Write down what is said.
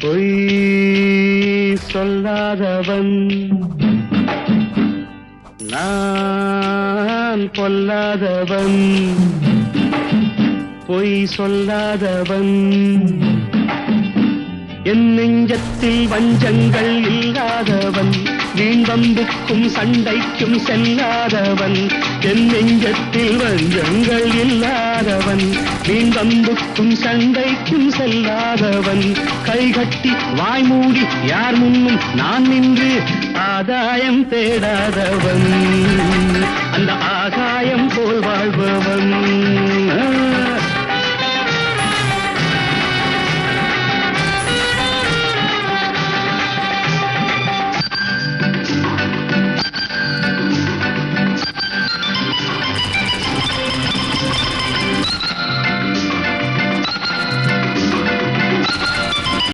பொய் சொல்லாதவன். நான் பொல்லாதவன். பொய் சொல்லாதவன். என் நெஞ்சத்தில் வஞ்சங்கள் இல்லாதவன். வீண்வம்புக்கும் சண்டைக்கும் செல்லாதவன். என் நெஞ்சத்தில் வஞ்சங்கள் இல்லாதவன் வீண்வம்புக்கும் சண்டைக்கும் செல்லாதவன் கைகட்டி வாய்மூடி யார் முன்னும் நான் நின்று ஆதாயம் தேடாதவன்.